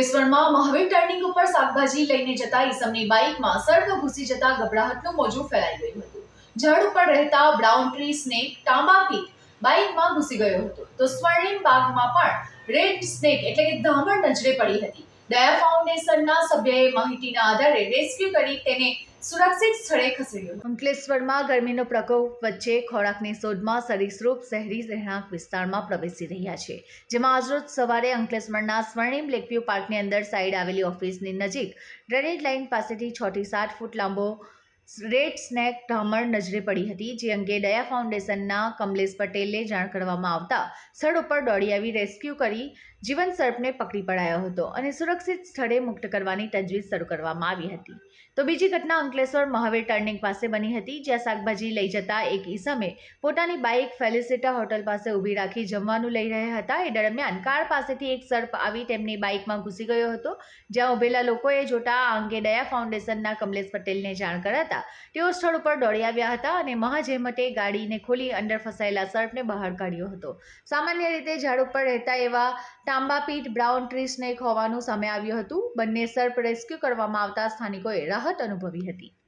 વિશ્વમાં મહાવીર ટર્નિંગ ઉપર શાકભાજી લઈને જતા ઈસમની બાઇકમાં સર્પ ઘૂસી જતા ગભરાહટનું મોજું ફેલાઈ ગયું હતું. ઝાડ ઉપર રહેતા બ્રાઉન ટ્રી સ્નેક ટાંબા પીક બાઇકમાં ઘૂસી ગયો હતો. તો સ્વર્ણિમ બાગમાં પણ રેડ સ્નેક એટલે કે ધામણ નજરે પડી હતી. દયા ફાઉન્ડેશનના સભ્યએ માહિતીના આધારે રેસ્ક્યુ કરી તેને સુરક્ષિત સ્થળે ખસેડ્યો. અંકલેશ્વરમાં ગરમીનો પ્રકોપ વચ્ચે ખોરાકની શોધમાં સરીસૃપ શહેરી રહેણાંક વિસ્તારમાં પ્રવેશી રહ્યા છે, જેમાં આજરોજ સવારે અંકલેશ્વરના સ્વર્ણિમ લેકવ્યુ પાર્કની અંદર સાઈડ આવેલી ઓફિસની નજીક ડ્રેનેજ લાઇન પાસેથી છ થી સાત ફૂટ લાંબો રેડ સ્નેક ઢામણ નજરે પડી હતી, જે અંગે દયા ફાઉન્ડેશનના કમલેશ પટેલને જાણ કરવામાં આવતા સ્થળ ઉપર દોડી આવી રેસ્ક્યુ કરી જીવન સર્પને પકડી પડાયો હતો અને સુરક્ષિત સ્થળે મુક્ત કરવાની તજવીજ શરૂ કરવામાં આવી હતી. તો બીજી ઘટના અંકલેશ્વર મહાવીર ટર્નિંગ પાસે બની હતી, જ્યાં શાકભાજી લઈ જતા એક ઈસમે પોતાની બાઇક ફેલિસિટા હોટલ પાસે ઊભી રાખી જમવાનું લઈ રહ્યા હતા. એ દરમિયાન કાર પાસેથી એક સર્પ આવી તેમની બાઇકમાં ઘૂસી ગયો હતો, જ્યાં ઊભેલા લોકોએ જોતા આ અંગે દયા ફાઉન્ડેશનના કમલેશ પટેલને જાણ કરાતા તેઓ સ્થળ ઉપર દોડી આવ્યા હતા અને મહાજહેમતે ગાડીને ખોલી અંદર ફસાયેલા સર્પને બહાર કાઢ્યો હતો. સામાન્ય રીતે ઝાડ ઉપર રહેતા એવા તાંબાપીટ બ્રાઉન ટ્રી સ્નેક હોવાનું સામે આવ્યું હતું. બંને સર્પ રેસ્ક્યુ કરવામાં આવતા સ્થાનિકોએ રાહત અનુભવી હતી.